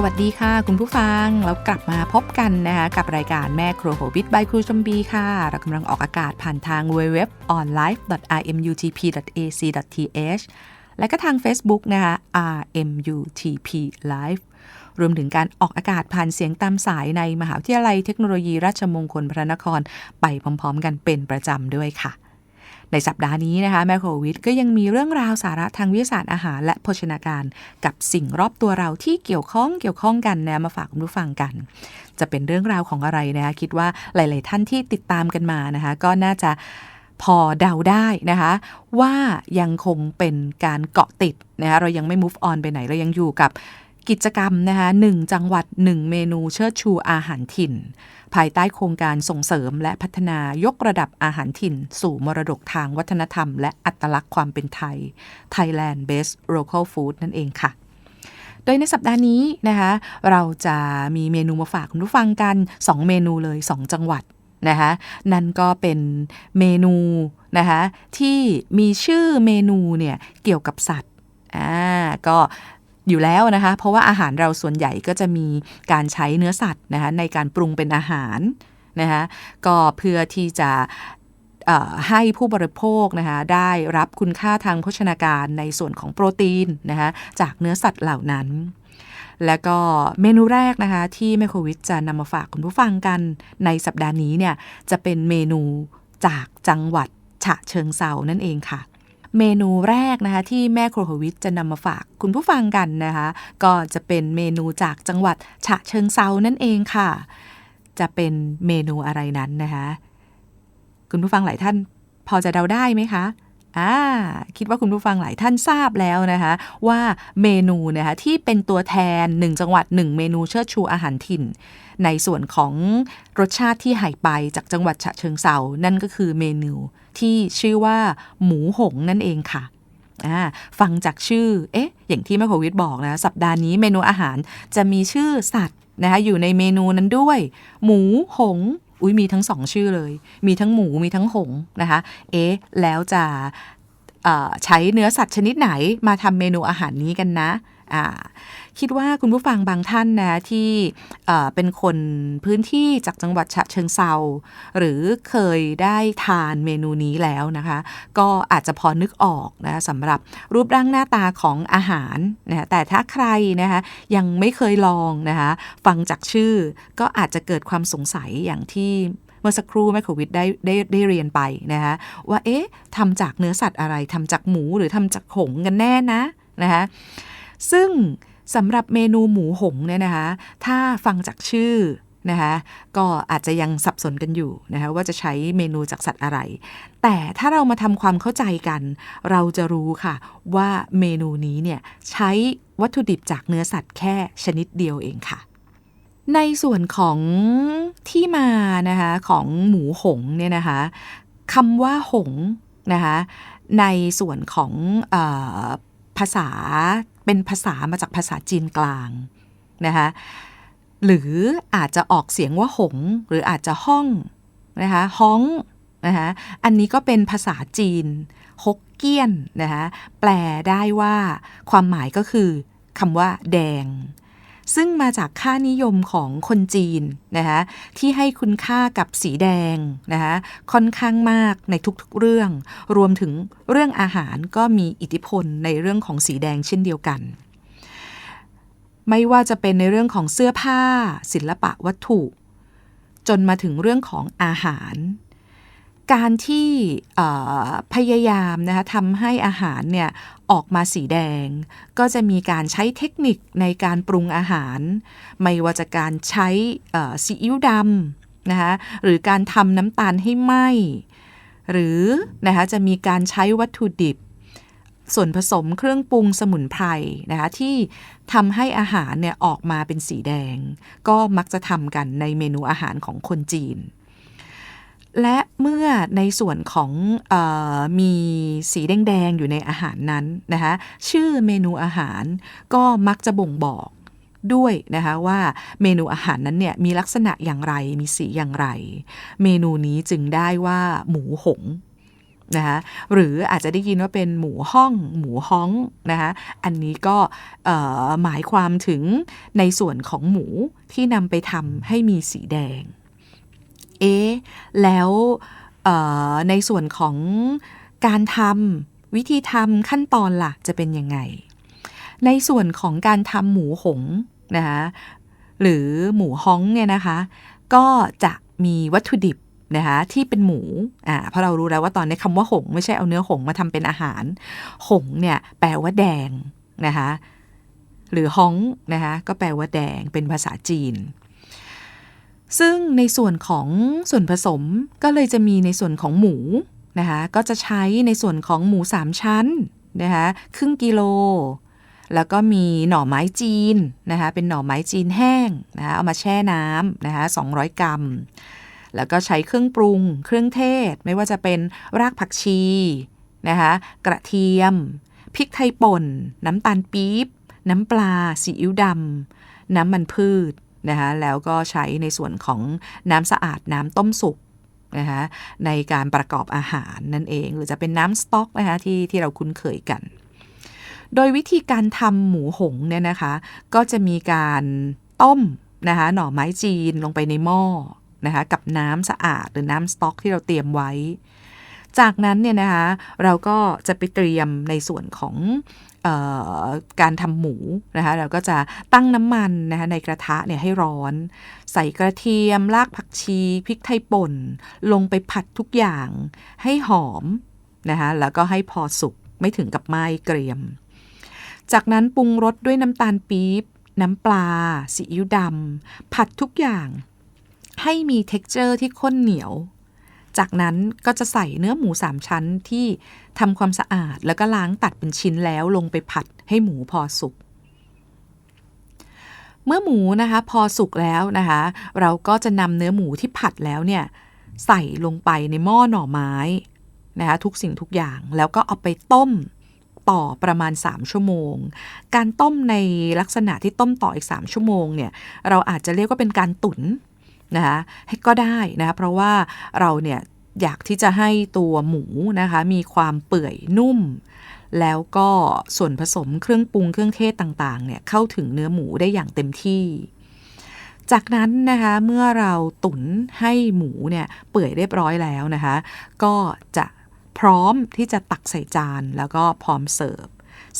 สวัสดีค่ะ คุณผู้ฟังแล้วกลับมาพบกันนะคะกับรายการแม่ครัวโหบิทบายครูชมบีค่ะ เรากำลังออกอากาศผ่านทาง www.onlife.imutp.ac.th และก็ทาง Facebook นะคะ RMUTP Live รวมถึงการออกอากาศผ่านเสียงตามสายในมหาวิทยาลัยเทคโนโลยีราชมงคลพระนคร ไปพร้อมๆ กันเป็นประจำด้วยค่ะ ในสัปดาห์นี้นะคะแมคโครวิทก็ยังมีเรื่องราวสาระทางวิทยาศาสตร์อาหาร และโภชนาการกับสิ่งรอบตัวเราที่เกี่ยวข้องเกี่ยวข้องกันนะมาฝากคุณผู้ฟังกัน จะเป็นเรื่องราวของอะไรนะคะคิดว่าหลาย ๆ ท่านที่ติดตามกันมานะคะก็น่าจะพอเดาได้นะคะ ว่ายังคงเป็นการเกาะติดนะคะเรายังไม่ move on ไปไหนเรายังอยู่กับ กิจกรรมนะคะหนึ่งจังหวัดหนึ่งเมนูเชิดชูอาหารถิ่น ภายใต้โครงการส่งเสริมและพัฒนายกระดับอาหารถิ่น สู่มรดกทางวัฒนธรรม และอัตลักษณ์ความเป็นไทย Thailand Best Local Food นั่นเองค่ะโดยในสัปดาห์นี้นะคะเราจะมีเมนูมาฝากคุณผู้ฟังกัน 2 เมนูเลย 2 จังหวัดนะคะนั่นก็เป็นเมนูนะคะที่มีชื่อเมนูเนี่ยเกี่ยวกับสัตว์อ่าก็ อยู่แล้วนะคะ เพราะว่าอาหารเราส่วนใหญ่ก็จะมีการใช้เนื้อสัตว์นะคะในการปรุงเป็นอาหารนะคะก็เพื่อที่จะให้ผู้บริโภคนะคะได้รับคุณค่าทางโภชนาการในส่วนของโปรตีนนะคะจากเนื้อสัตว์เหล่านั้น แล้วก็เมนูแรกนะคะที่แมโครวิทจะนำมาฝากคุณผู้ฟังกันในสัปดาห์นี้เนี่ยจะเป็นเมนูจากจังหวัดฉะเชิงเซานั่นเองค่ะ เมนูแรกนะคะที่แม่โครโฮวิทจะนำมาฝากคุณผู้ฟังกันนะคะ ก็จะเป็นเมนูจากจังหวัดฉะเชิงเซานั่นเองค่ะ จะเป็นเมนูอะไรนั้นนะคะ คุณผู้ฟังหลายท่านพอจะเดาได้ไหมคะอ่าคิดว่าคุณผู้ฟังหลายท่านทราบแล้วนะคะ ว่าเมนูนะคะที่เป็นตัวแทน 1 จังหวัด 1 เมนูเชิดชูอาหารถิ่น ในส่วนของรสชาติที่หายไปจากจังหวัดฉะเชิงเซานั่นก็คือเมนู ที่ชื่อว่าหมูหงนั่นเองค่ะฟังจากชื่อ เอ๊ะ อย่างที่แม่โควิดบอกนะ สัปดาห์นี้เมนูอาหารจะมีชื่อสัตว์นะคะอยู่ในเมนูนั้นด้วย หมู หง อุ้ยมีทั้งสองชื่อเลย มีทั้งหมู มีทั้งหงนะคะ เอ๊ะ แล้วจะใช้เนื้อสัตว์ชนิดไหนมาทำเมนูอาหารนี้กันนะ คิดว่าคุณผู้ฟังบางท่านนะที่เป็นคนพื้นที่จากจังหวัดฉะเชิงเซาหรือเคยได้ทานเมนูนี้แล้วนะคะ ก็อาจจะพอนึกออกนะสำหรับรูปร่างหน้าตาของอาหารนะแต่ถ้าใครนะคะยังไม่เคยลองนะคะฟังจากชื่อก็อาจจะเกิดความสงสัยอย่างที่เมื่อสักครู่แม่ขวิทได้ได้ได้เรียนไปนะคะว่าเอ๊ะทำจากเนื้อสัตว์อะไรทำจากหมูหรือทำจากหงกันแน่นะนะคะ ซึ่งสำหรับเมนูหมูหงเนี่ยนะคะ ถ้าฟังจากชื่อนะคะก็อาจจะยังสับสนกันอยู่นะคะว่าจะใช้เมนูจากสัตว์อะไร แต่ถ้าเรามาทำความเข้าใจกัน เราจะรู้ค่ะว่าเมนูนี้เนี่ยใช้วัตถุดิบจากเนื้อสัตว์แค่ชนิดเดียวเองค่ะ ในส่วนของที่มานะคะของหมูหงเนี่ยนะคะคำว่าหงนะคะในส่วนของอ ภาษาเป็นภาษามาจากภาษาจีนกลางนะคะหรืออาจจะออกเสียงว่าหง หรืออาจจะห้องนะคะห้องนะคะอันนี้ก็เป็นภาษาจีนฮกเกี้ยนนะคะแปลได้ว่าความหมายก็คือคำว่าแดง ซึ่งมาจากค่านิยมของคนจีนนะคะที่ให้คุณค่ากับสีแดงนะคะค่อนข้างมากในทุกๆเรื่อง รวมถึงเรื่องอาหารก็มีอิทธิพลในเรื่องของสีแดงเช่นเดียวกัน ไม่ว่าจะเป็นในเรื่องของเสื้อผ้า ศิลปะวัตถุ จนมาถึงเรื่องของอาหาร การที่พยายามนะคะทำให้อาหารเนี่ยออกมาสีแดง ก็จะมีการใช้เทคนิคในการปรุงอาหาร ไม่ว่าจะการใช้ซีอิ๊วดำนะคะหรือการทำน้ำตาลให้ไหมหรือนะคะจะมีการใช้วัตถุดิบ ส่วนผสมเครื่องปรุงสมุนไพรนะคะที่ทำให้อาหารเนี่ยออกมาเป็นสีแดง ก็มักจะทำกันในเมนูอาหารของคนจีน และเมื่อในส่วนของออมีสีแดงๆอยู่ในอาหารนั้นนะคะชื่อเมนูอาหารก็มักจะบ่งบอกด้วยนะคะว่าเมนูอาหารนั้นเนี่ยมีลักษณะอย่างไรมีสีอย่างไร เมนูนี้จึงได้ว่าหมูหงนะคะหรืออาจจะได้ยินว่าเป็นหมูห้อง หมูฮ้องนะคะอันนี้ก็หมายความถึงในส่วนของหมูที่นำไปทำให้มีสีแดง เอ๊แล้วในส่วนของการทำวิธีทำขั้นตอนล่ะจะเป็นยังไง ในส่วนของการทำหมูหงนะคะหรือหมูฮ้องเนี่ยนะคะ ก็จะมีวัตถุดิบนะคะที่เป็นหมูอ่าเพราะเรารู้แล้วว่าตอนนี้คำว่าหง ไม่ใช่เอาเนื้อหงมาทำเป็นอาหาร หงเนี่ยแปลว่าแดงนะคะหรือฮ้องนะคะก็แปลว่าแดงเป็นภาษาจีน ซึ่งในส่วนของส่วนผสมก็เลยจะมีในส่วนของหมูนะคะก็จะใช้ในส่วนของหมูสามชั้นนะคะครึ่งกิโล แล้วก็มีหน่อไม้จีนนะคะเป็นหน่อไม้จีนแห้งนะคะเอามาแช่น้ำนะคะ200 กรัม แล้วก็ใช้เครื่องปรุง เครื่องเทศ ไม่ว่าจะเป็นรากผักชีนะคะกระเทียม พริกไทยป่น น้ำตาลปี๊บ น้ำปลาซีอิ๊วดำน้ำมันพืช นะคะแล้วก็ใช้ในส่วนของน้ำสะอาดน้ำต้มสุกนะคะในการประกอบอาหารนั่นเอง หรือจะเป็นน้ำสต๊อกนะคะที่ที่เราคุ้นเคยกัน โดยวิธีการทำหมูหงเนี่ยนะคะก็จะมีการต้มนะคะหน่อไม้จีนลงไปในหม้อนะคะกับน้ำสะอาดหรือน้ำสต๊อกที่เราเตรียมไว้ จากนั้นเนี่ยนะคะเราก็จะไปเตรียมในส่วนของออการทำหมูนะคะเราก็จะตั้งน้ำมันนะคะในกระทะเนี่ยให้ร้อน ใส่กระเทียมรากผักชีพริกไทยป่น ลงไปผัดทุกอย่างให้หอมนะคะแล้วก็ให้พอสุกไม่ถึงกับไหม้เกรียม จากนั้นปรุงรสด้วยน้ำตาลปี๊บ น้ำปลาซีอิ๊วดำผัดทุกอย่าง ให้มี texture ที่ข้นเหนียว จากนั้นก็จะใส่เนื้อหมูสามชั้นที่ทำความสะอาดแล้วก็ล้างตัดเป็นชิ้นแล้วลงไปผัดให้หมูพอสุก เมื่อหมูนะคะพอสุกแล้วนะคะ เราก็จะนำเนื้อหมูที่ผัดแล้วเนี่ยใส่ลงไปในหม้อหน่อไม้นะคะทุกสิ่งทุกอย่างแล้วก็เอาไปต้มต่อประมาณ 3 ชั่วโมง การต้มในลักษณะที่ต้มต่ออีก 3 ชั่วโมงเนี่ยเราอาจจะเรียกว่าเป็นการตุ๋น นะคะให้ก็ได้นะคะเพราะว่าเราเนี่ยอยากที่จะให้ตัวหมูนะคะมีความเปื่อยนุ่ม แล้วก็ส่วนผสมเครื่องปรุงเครื่องเทศต่างๆเนี่ยเข้าถึงเนื้อหมูได้อย่างเต็มที่ จากนั้นนะคะเมื่อเราตุ๋นให้หมูเนี่ยเปื่อยเรียบร้อยแล้วนะคะก็จะพร้อมที่จะตักใส่จานแล้วก็พร้อมเสิร์ฟ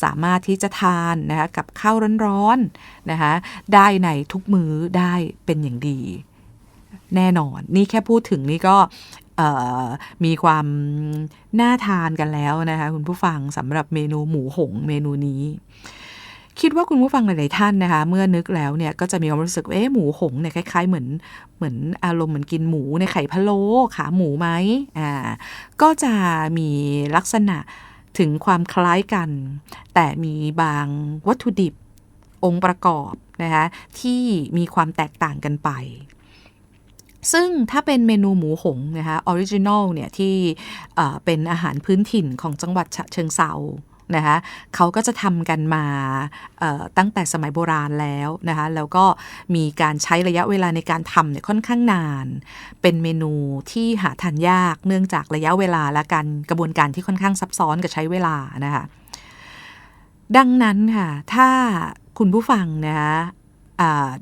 สามารถที่จะทานนะคะกับข้าวร้อนๆนะคะได้ในทุกมื้อได้เป็นอย่างดี แน่นอน นี่แค่พูดถึงนี่ก็มีความน่าทานกันแล้วนะคะ คุณผู้ฟังสำหรับเมนูหมูหงเมนูนี้ คิดว่าคุณผู้ฟังหลาย ๆ ท่านนะคะ เมื่อนึกแล้วเนี่ยก็จะมีความรู้สึกเอ๊ะหมูหงเนี่ยคล้าย ๆ เหมือนเหมือนอารมณ์เหมือนกินหมูในไข่พะโล้ขาหมูไหมอ่าก็จะมีลักษณะถึงความคล้ายกัน แต่มีบางวัตถุดิบองค์ประกอบนะคะที่มีความแตกต่างกันไป ซึ่งถ้าเป็นเมนูหมูหงนะคะออริจินอลเนี่ยที่เป็นอาหารพื้นถิ่นของจังหวัดฉะเชิงเซานะคะเขาก็จะทำกันมาตั้งแต่สมัยโบราณแล้วนะคะแล้วก็มีการใช้ระยะเวลาในการทำเนี่ยค่อนข้างนาน เป็นเมนูที่หาทานยากเนื่องจากระยะเวลาและการกระบวนการที่ค่อนข้างซับซ้อนกับใช้เวลานะคะดังนั้นค่ะถ้าคุณผู้ฟังนะคะ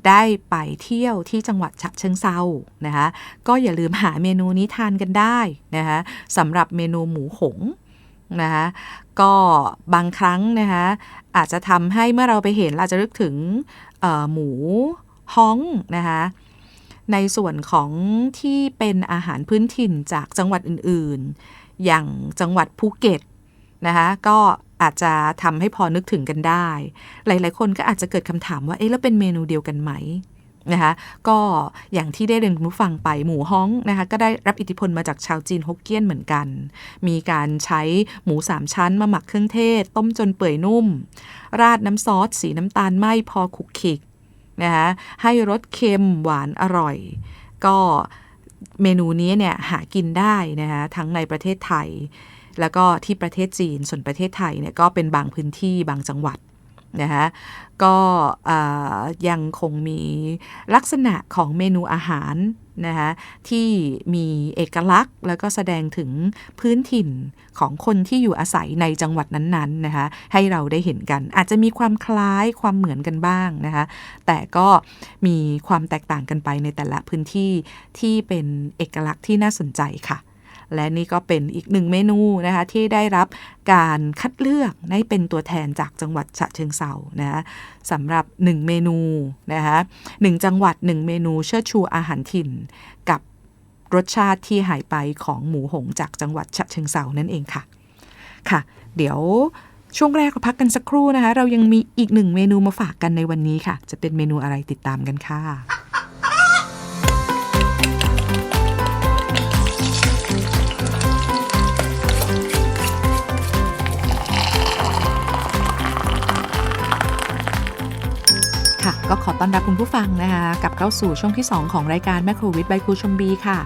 ได้ไปเที่ยวที่จังหวัดฉะเชิงเซานะคะก็อย่าลืมหาเมนูนี้ทานกันได้นะคะสำหรับเมนูหมูหงนะคะก็บางครั้งนะคะอาจจะทำให้เมื่อเราไปเห็นเราจะนึกถึงหมูฮ้องนะคะในส่วนของที่เป็นอาหารพื้นถิ่นจากจังหวัดอื่นๆ อย่างจังหวัดภูเก็ตนะคะก็ อาจจะทำให้พอนึกถึงกันได้ หลาย ๆ คนก็อาจจะเกิดคำถามว่าเอ๊ะแล้วเป็นเมนูเดียวกันไหมนะคะก็อย่างที่ได้เรียนคุณผู้ฟังไปหมูฮ้องนะคะก็ได้รับอิทธิพลมาจากชาวจีนฮกเกี้ยนเหมือนกัน มีการใช้หมูสามชั้นมาหมักเครื่องเทศ ต้มจนเปื่อยนุ่ม ราดน้ำซอส สีน้ำตาลไหมพอขุกขิกนะคะให้รสเค็มหวานอร่อย ก็เมนูนี้เนี่ยหากินได้นะคะทั้งในประเทศไทย แล้วก็ที่ประเทศจีนส่วนประเทศไทยเนี่ยก็เป็นบางพื้นที่บางจังหวัดนะคะก็ยังคงมีลักษณะของเมนูอาหารนะคะที่มีเอกลักษณ์ แล้วก็แสดงถึงพื้นถิ่นของคนที่อยู่อาศัยในจังหวัดนั้นๆนะคะให้เราได้เห็นกัน อาจจะมีความคล้ายความเหมือนกันบ้างนะคะแต่ก็มีความแตกต่างกันไปในแต่ละพื้นที่ที่เป็นเอกลักษณ์ที่น่าสนใจค่ะ และนี่ก็เป็นอีกหนึ่งเมนูนะคะที่ได้รับการคัดเลือกให้เป็นตัวแทนจากจังหวัดฉะเชิงเซานะสำหรับ 1 เมนูนะคะหจังหวัด 1 เมนูเชิดชูอาหารถิ่น กับรสชาติที่หายไปของหมูหงจากจังหวัดฉะเชิงเซานั่นเองค่ะค่ะ เดี๋ยวช่วงแรกเราพักกันสักครู่นะคะ เรายังมีอีกหนึ่งเมนูมาฝากกันในวันนี้ค่ะ จะเป็นเมนูอะไรติดตามกันค่ะ ก็ขอต้อนรับคุณผู้ฟังนะคะกับเข้าสู่ช่วงที่ 2 ของรายการแมคโครวิทย์ใบครูชมบีค่ะ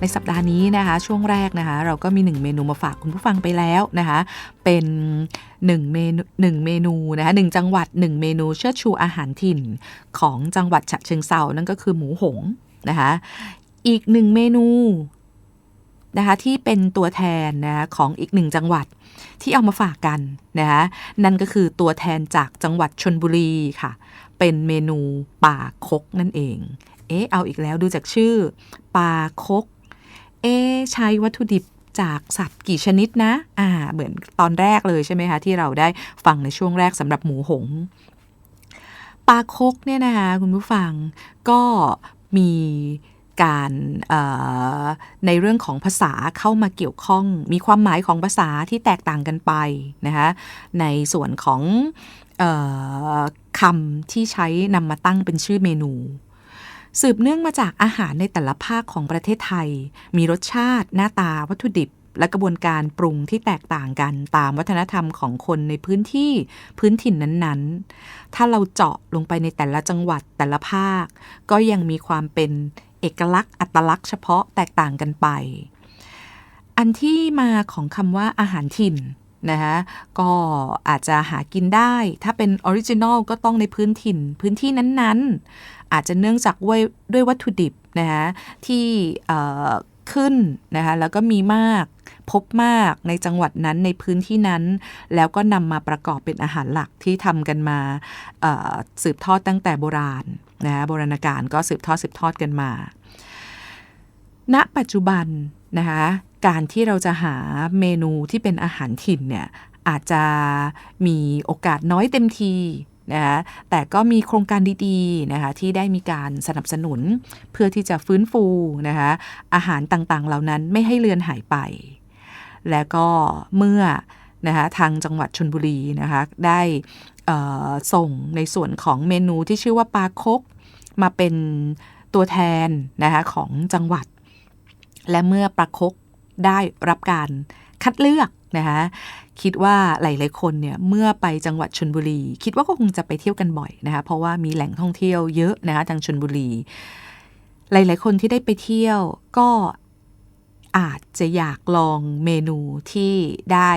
ในสัปดาห์นี้นะคะ ช่วงแรกนะคะ เราก็มี 1 เมนูมาฝากคุณผู้ฟังไปแล้วนะคะ เป็น1เมนู1เมนูนะคะหจังหวัด 1 เมนูเชิดชูอาหารถิ่นของจังหวัดฉะเชิงเซานั่นก็คือหมูหงนะคะอีก1เมนูนะคะที่เป็นตัวแทนนะของอีกหนึ่งจังหวัดที่เอามาฝากกันนะคะนั่นก็คือตัวแทนจากจังหวัดชนบุรีค่ะ เป็นเมนูป่าคกนั่นเอง เอ๊ะ เอาอีกแล้วดูจากชื่อป่าคก เอ๊ใช้วัตถุดิบจากสัตว์กี่ชนิดนะ อ่า เหมือนตอนแรกเลยใช่ไหมคะ ที่เราได้ฟังในช่วงแรกสำหรับหมูหงปลาคกเนี่ยนะคะคุณผู้ฟังก็มีการในเรื่องของภาษาเข้ามาเกี่ยวข้อง มีความหมายของภาษาที่แตกต่างกันไปนะคะในส่วนของ คำที่ใช้นำมาตั้งเป็นชื่อเมนู สืบเนื่องมาจากอาหารในแต่ละภาคของประเทศไทย มีรสชาติ หน้าตาวัตถุดิบ และกระบวนการปรุงที่แตกต่างกันตามวัฒนธรรมของคนในพื้นที่พื้นถิ่นนั้นๆ ถ้าเราเจาะลงไปในแต่ละจังหวัดแต่ละภาค ก็ยังมีความเป็นเอกลักษณ์อัตลักษณ์เฉพาะแตกต่างกันไป อันที่มาของคำว่าอาหารถิ่น นะคะก็อาจจะหากินได้ ถ้าเป็นออริจินอลก็ต้องในพื้นถิ่น พื้นที่นั้นๆ อาจจะเนื่องจากวยด้วยวัตถุดิบนะคะที่ขึ้นนะคะแล้วก็มีมากพบมากในจังหวัดนั้นในพื้นที่นั้น แล้วก็นำมาประกอบเป็นอาหารหลักที่ทำกันมาสืบทอดตั้งแต่โบราณนะะโบราณกาลก็สืบทอดสืบทอดกันมา ณปัจจุบัน นะคะการที่เราจะหาเมนูที่เป็นอาหารถิ่นเนี่ยอาจจะมีโอกาสน้อยเต็มทีนะคะแต่ก็มีโครงการดีๆนะคะที่ได้มีการสนับสนุนเพื่อที่จะฟื้นฟูนะคะอาหารต่างๆ เหล่านั้นไม่ให้เลือนหายไป และก็เมื่อนะคะทางจังหวัดชนบุรีนะคะได้ส่งในส่วนของเมนูที่ชื่อว่าปลาคกมาเป็นตัวแทนนะคะของจังหวัด และเมื่อปลาคกได้รับการคัดเลือกนะคะคิดว่าหลาย ๆ คนเนี่ยเมื่อไปจังหวัดชนบุรี คิดว่าก็คงจะไปเที่ยวกันบ่อยนะคะเพราะว่ามีแหล่งท่องเที่ยวเยอะนะคะทางชนบุรี หลาย ๆ คนที่ได้ไปเที่ยวก็อาจจะอยากลองเมนูที่ได้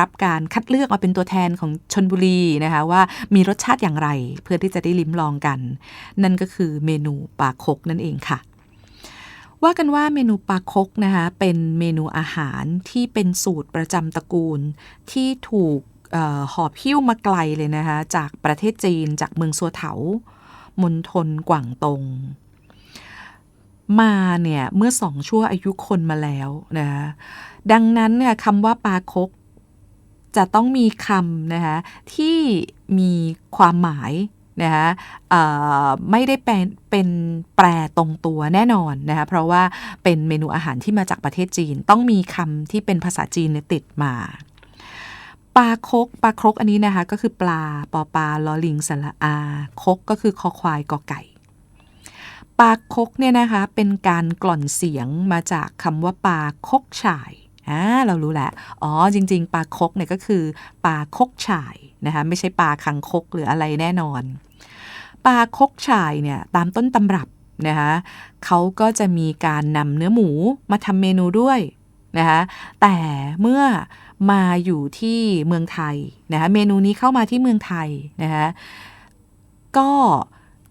รับการคัดเลือกมาเป็นตัวแทนของชนบุรีนะคะว่ามีรสชาติอย่างไรเพื่อที่จะได้ลิ้มลองกัน นั่นก็คือเมนูปลาคกนั่นเองค่ะ ว่ากันว่าเมนูปลาคกนะคะเป็นเมนูอาหารที่เป็นสูตรประจำตระกูล ที่ถูกหอบพิ้วมาไกลเลยนะคะจากประเทศจีนจากเมืองซัวเถามณฑลกวางตง มาเนี่ยเมื่อสองชั่วอายุคนมาแล้วนะคะดังนั้นเนี่ยคำว่าปลาคกจะต้องมีคำนะคะที่มีความหมาย นะคะไม่ได้เป็นเป็นแปรตรงตัวแน่นอนนะคะเพราะว่าเป็นเมนูอาหารที่มาจากประเทศจีน ต้องมีคำที่เป็นภาษาจีนติดมาปลาคกปลาครกอันนี้นะคะก็คือปลาปอปลาลอลิงสละอา คกก็คือคอควายกอไก่ปลาคกเนี่ยนะคะเป็นการกล่อนเสียงมาจากคำว่าปลาคกฉ่าย อ่าเรารู้แหละอ๋อจริง ๆ ปลาคกเนี่ยก็คือปลาคกฉ่ายนะคะไม่ใช่ปลาคังคกหรืออะไรแน่นอน ปลาคกชายเนี่ยตามต้นตำรับนะคะเขาก็จะมีการนำเนื้อหมูมาทำเมนูด้วยนะคะแต่เมื่อมาอยู่ที่เมืองไทยนะคะเมนูนี้เข้ามาที่เมืองไทยนะคะก็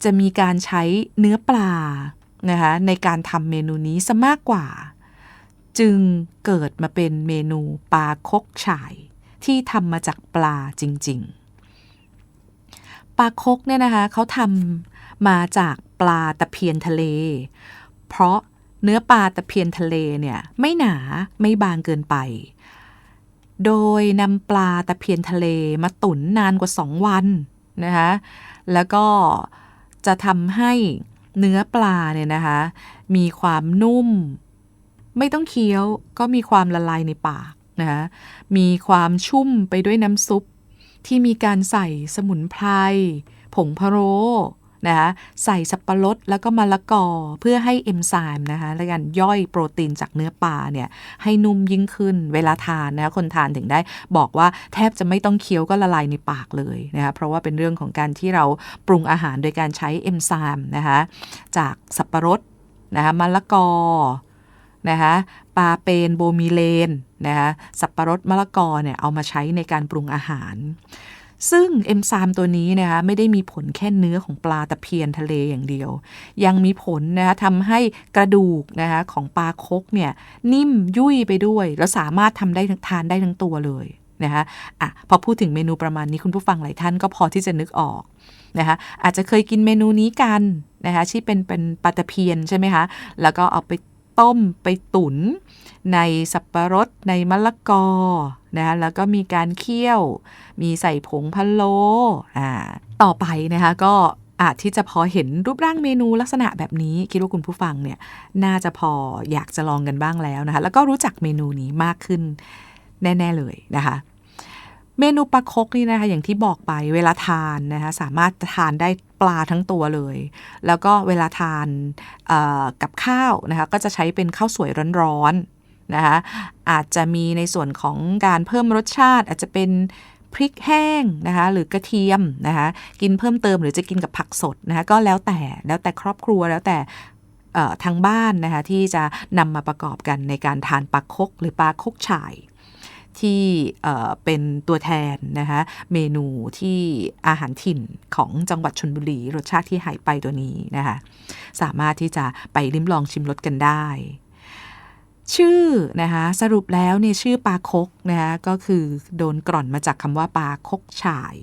จะมีการใช้เนื้อปลานะคะในการทำเมนูนี้ซะมากกว่า จึงเกิดมาเป็นเมนูปลาคกฉ่าย ที่ทำมาจากปลาจริง ๆ ปลาคกเนี่ยนะคะเขาทำมาจากปลาตะเพียนทะเล เพราะเนื้อปลาตะเพียนทะเลเนี่ยไม่หนาไม่บางเกินไป โดยนำปลาตะเพียนทะเลมาตุ๋นนานกว่า 2 วันนะคะแล้วก็จะทำให้เนื้อปลาเนี่ยนะคะมีความนุ่ม ไม่ต้องเคี้ยวก็มีความละลายในปากนะคะมีความชุ่มไปด้วยน้ำซุป ที่มีการใส่สมุนไพรผงพะโล้นะคะใส่สับปะรดแล้วก็มะละกอเพื่อให้เอนไซม์นะคะและการย่อยโปรตีนจากเนื้อปลาเนี่ยให้นุ่มยิ่งขึ้นเวลาทานนะคนทานถึงได้บอกว่าแทบจะไม่ต้องเคี้ยวก็ละลายในปากเลยนะคะเพราะว่าเป็นเรื่องของการที่เราปรุงอาหารโดยการใช้เอนไซม์นะคะจากสับปะรดนะคะมะละกอ นะคะปลาเปนโบมีเลนนะคะสับปะรดมะละกอเนี่ยเอามาใช้ในการปรุงอาหาร ซึ่งเอนไซม์ตัวนี้นะคะไม่ได้มีผลแค่เนื้อของปลาตะเพียนทะเลอย่างเดียว ยังมีผลนะคะทำให้กระดูกนะคะของปลาคกเนี่ยนิ่มยุ่ยไปด้วย แล้วสามารถทำได้ทานได้ทั้งตัวเลยนะคะอะพอพูดถึงเมนูประมาณนี้คุณผู้ฟังหลายท่านก็พอที่จะนึกออกนะคะอาจจะเคยกินเมนูนี้กันนะคะที่เป็นเป็นปลาตะเพียนใช่ไหมคะ แล้วก็เอาไป ต้มไปตุน๋นในสับปะรดในมะละกอนะคะแล้วก็มีการเคี่ยว มีใส่ผงพะโล้อ่าต่อไปนะคะก็อาจที่จะพอเห็นรูปร่างเมนูลักษณะแบบนี้คิดว่าคุณผู้ฟังเนี่ยน่าจะพออยากจะลองกันบ้างแล้วนะคะแล้วก็รู้จักเมนูนี้มากขึ้นแน่ ๆ เลยนะคะ เมนูปลาคกนี่นะคะอย่างที่บอกไปเวลาทานนะคะสามารถทานได้ปลาทั้งตัวเลย แล้วก็เวลาทานกับข้าวนะคะก็จะใช้เป็นข้าวสวยร้อนๆนะคะอาจจะมีในส่วนของการเพิ่มรสชาติ อาจจะเป็นพริกแห้งนะคะหรือกระเทียมนะคะกินเพิ่มเติมหรือจะกินกับผักสดนะคะก็แล้วแต่แล้วแต่ครอบครัวแล้วแต่ทางบ้านนะคะที่จะนำมาประกอบกันในการทานปลาคกหรือปลาคกฉ่าย ที่เป็นตัวแทนนะคะเมนูที่อาหารถิ่นของจังหวัดชนบุรี รสชาติที่หายไปตัวนี้นะคะสามารถที่จะไปลิ้มลองชิมรสกันได้ ชื่อนะคะสรุปแล้วเนี่ยชื่อปลาคกนะคะก็คือโดนกร่อนมาจากคำว่าปลาคกฉ่าย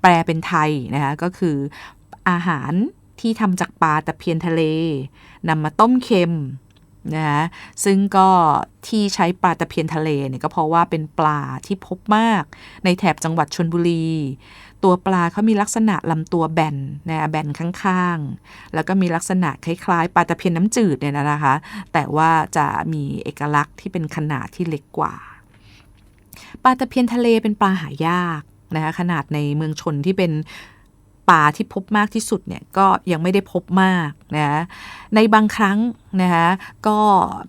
แปลเป็นไทยนะคะก็คืออาหารที่ทำจากปลาตะเพียนทะเล นำมาต้มเค็ม นะคะซึ่งก็ที่ใช้ปลาตะเพียนทะเลเนี่ยก็เพราะว่าเป็นปลาที่พบมาก ในแถบจังหวัดชนบุรี ตัวปลาเขามีลักษณะลำตัวแบนนะแบนข้างๆ แล้วก็มีลักษณะคล้ายๆปลาตะเพียนน้ำจืดเนี่ยนะคะ แต่ว่าจะมีเอกลักษณ์ที่เป็นขนาดที่เล็กกว่าปลาตะเพียนทะเลเป็นปลาหายากนะคะขนาดในเมืองชนที่เป็น ป่าที่พบมากที่สุดเนี่ยก็ยังไม่ได้พบมากนะในบางครั้งนะคะก็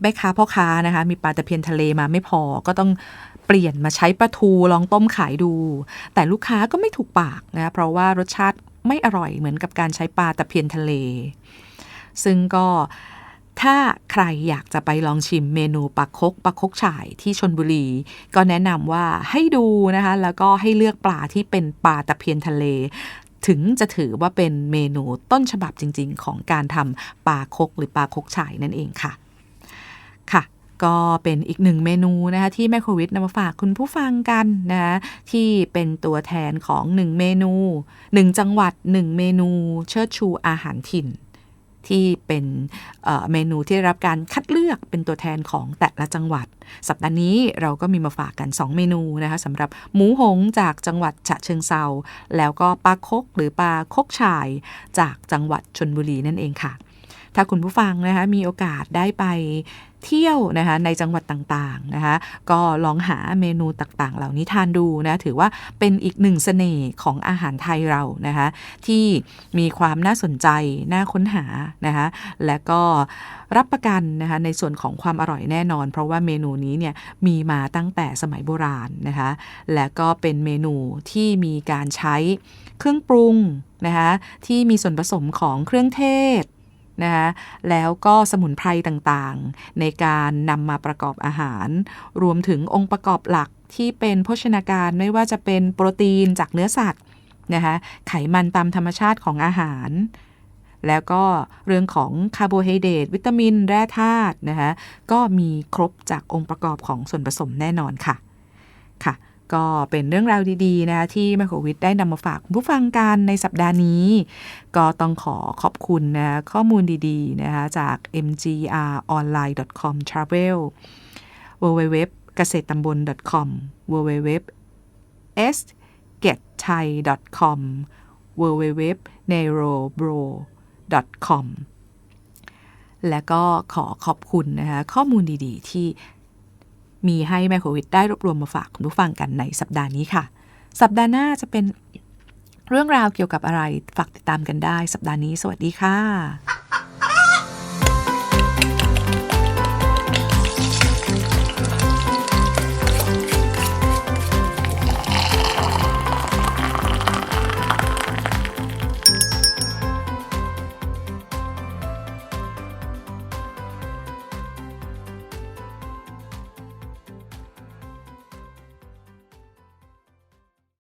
แม่ค้าพ่อค้านะคะมีปลาตะเพียนทะเลมาไม่พอก็ต้องเปลี่ยนมาใช้ปลาทูลองต้มขายดู แต่ลูกค้าก็ไม่ถูกปากนะเพราะว่ารสชาติไม่อร่อยเหมือนกับการใช้ปลาตะเพียนทะเล ซึ่งก็ถ้าใครอยากจะไปลองชิมเมนูปลาคกปลาคกฉ่ายที่ชนบุรี ก็แนะนำว่าให้ดูนะคะ แล้วก็ให้เลือกปลาที่เป็นปลาตะเพียนทะเล ถึงจะถือว่าเป็นเมนูต้นฉบับจริง ๆ ของการทำปลาคกหรือปลาคกฉ่ายนั่นเองค่ะ ค่ะก็เป็นอีกหนึ่งเมนูนะคะที่แม่โควิดนำมาฝากคุณผู้ฟังกันนะที่เป็นตัวแทนของหนึ่งเมนูหนึ่งจังหวัดหนึ่งเมนู เชิดชูอาหารถิ่น ที่เป็นเมนูที่ได้รับการคัดเลือกเป็นตัวแทนของแต่ละจังหวัด สัปดาห์นี้เราก็มีมาฝากกัน 2 เมนูนะคะสำหรับหมูหงจากจังหวัดฉะเชิงเซาแล้วก็ปลาคกหรือปลาคกชาย จากจังหวัดชนบุรีนั่นเองค่ะถ้าคุณผู้ฟังนะคะมีโอกาสได้ไป เที่ยวนะคะในจังหวัดต่างๆนะคะก็ลองหาเมนูต่างๆ เหล่านี้ทานดูนะถือว่าเป็นอีกหนึ่งเสน่ห์ของอาหารไทยเรานะคะที่มีความน่าสนใจ น่าค้นหานะคะและก็รับประกันนะคะในส่วนของความอร่อยแน่นอน เพราะว่าเมนูนี้เนี่ยมีมาตั้งแต่สมัยโบราณนะคะและก็เป็นเมนูที่มีการใช้เครื่องปรุงนะคะที่มีส่วนผสมของเครื่องเทศ นะคะแล้วก็สมุนไพรต่างๆ ในการนำมาประกอบอาหาร รวมถึงองค์ประกอบหลักที่เป็นโภชนาการไม่ว่าจะเป็นโปรตีนจากเนื้อสัตว์นะคะไขมันตามธรรมชาติของอาหาร แล้วก็เรื่องของคาร์โบไฮเดรตวิตามิน แร่ธาตุนะคะก็มีครบจากองค์ประกอบของส่วนผสมแน่นอนค่ะค่ะ ก็เป็นเรื่องราวดีๆนะคะที่แมโครวิทได้นำมาฝากคุณผู้ฟังกันในสัปดาห์นี้ ก็ต้องขอขอบคุณนะข้อมูลดีๆนะคะจาก mgronline.com travel www เกษตรตำบล .com www s get thai com www nerobro com และก็ขอขอบคุณนะคะข้อมูลดีๆ ที่ มีให้แมโครวิดได้รวบรวมมาฝากคุณผู้ฟังกันในสัปดาห์นี้ค่ะ สัปดาห์หน้าจะเป็นเรื่องราวเกี่ยวกับอะไรฝากติดตามกันได้ สัปดาห์นี้ สวัสดีค่ะ